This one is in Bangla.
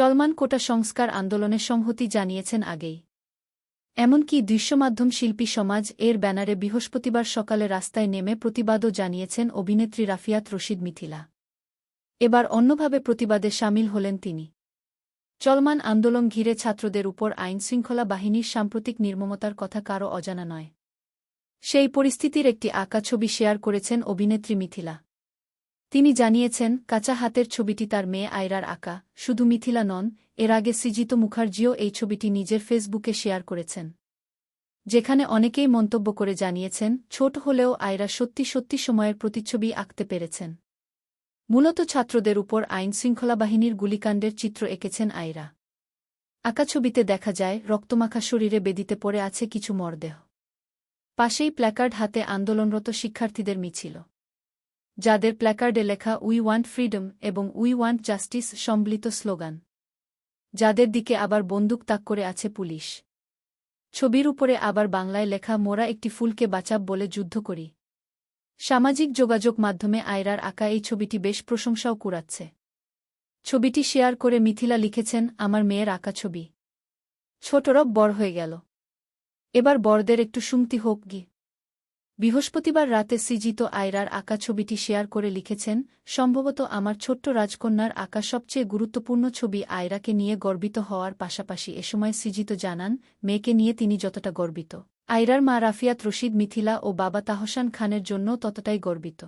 চলমান কোটা সংস্কার আন্দোলনের সংহতি জানিয়েছেন আগেই। এমনকি দৃশ্যমাধ্যম শিল্পী সমাজ এর ব্যানারে বৃহস্পতিবার সকালে রাস্তায় নেমে প্রতিবাদও জানিয়েছেন অভিনেত্রী রাফিয়াত রশিদ মিথিলা। এবার অন্যভাবে প্রতিবাদে সামিল হলেন তিনি। চলমান আন্দোলন ঘিরে ছাত্রদের উপর আইনশৃঙ্খলা বাহিনীর সাম্প্রতিক নির্মমতার কথা কারও অজানা নয়। সেই পরিস্থিতির একটি আঁকা ছবি শেয়ার করেছেন অভিনেত্রী মিথিলা। তিনি জানিয়েছেন, কাঁচা হাতের ছবিটি তার মেয়ে আয়রার আঁকা, শুধু মিথিলা নন, এর আগে সৃজিত মুখার্জিও এই ছবিটি নিজের ফেসবুকে শেয়ার করেছেন। যেখানে অনেকেই মন্তব্য করে জানিয়েছেন, ছোট হলেও আয়রা সত্যি সত্যি সময়ের প্রতিচ্ছবি আঁকতে পেরেছেন। মূলত ছাত্রদের উপর আইন শৃঙ্খলা বাহিনীর গুলিকাণ্ডের চিত্র এঁকেছেন আয়রা। আঁকা ছবিতে দেখা যায়, রক্তমাখা শরীরে বেদিতে পড়ে আছে কিছু মরদেহ। পাশেই প্ল্যাকার্ড হাতে আন্দোলনরত শিক্ষার্থীদের মিছিল। যাদের প্ল্যাকার্ডে লেখা উই ওয়ান্ট ফ্রিডম এবং উই ওয়ান্ট জাস্টিস সম্বলিত স্লোগান। যাদের দিকে আবার বন্দুক তাক করে আছে পুলিশ। ছবির উপরে আবার বাংলায় লেখা, মোরা একটি ফুলকে বাঁচাব বলে যুদ্ধ করি। সামাজিক যোগাযোগ মাধ্যমে আয়রার আঁকা এই ছবিটি বেশ প্রশংসাও কুড়াচ্ছে। ছবিটি শেয়ার করে মিথিলা লিখেছেন, আমার মেয়ের আঁকা ছবি। ছোটরব বড় হয়ে গেল। এবার বড়দের একটু শুমতি হোক গি। বৃহস্পতিবার রাতে সৃজিত আয়রার আঁকা ছবিটি শেয়ার করে লিখেছেন, সম্ভবত আমার ছোট্ট রাজকন্যার আঁকা সবচেয়ে গুরুত্বপূর্ণ ছবি আয়রাকে নিয়ে গর্বিত হওয়ার পাশাপাশি এ সময় সৃজিত জানান, মেয়েকে নিয়ে তিনি যতটা গর্বিত। আয়রার মা রাফিয়াত রশিদ মিথিলা ও বাবা তাহসান খানের জন্য ততটাই গর্বিত।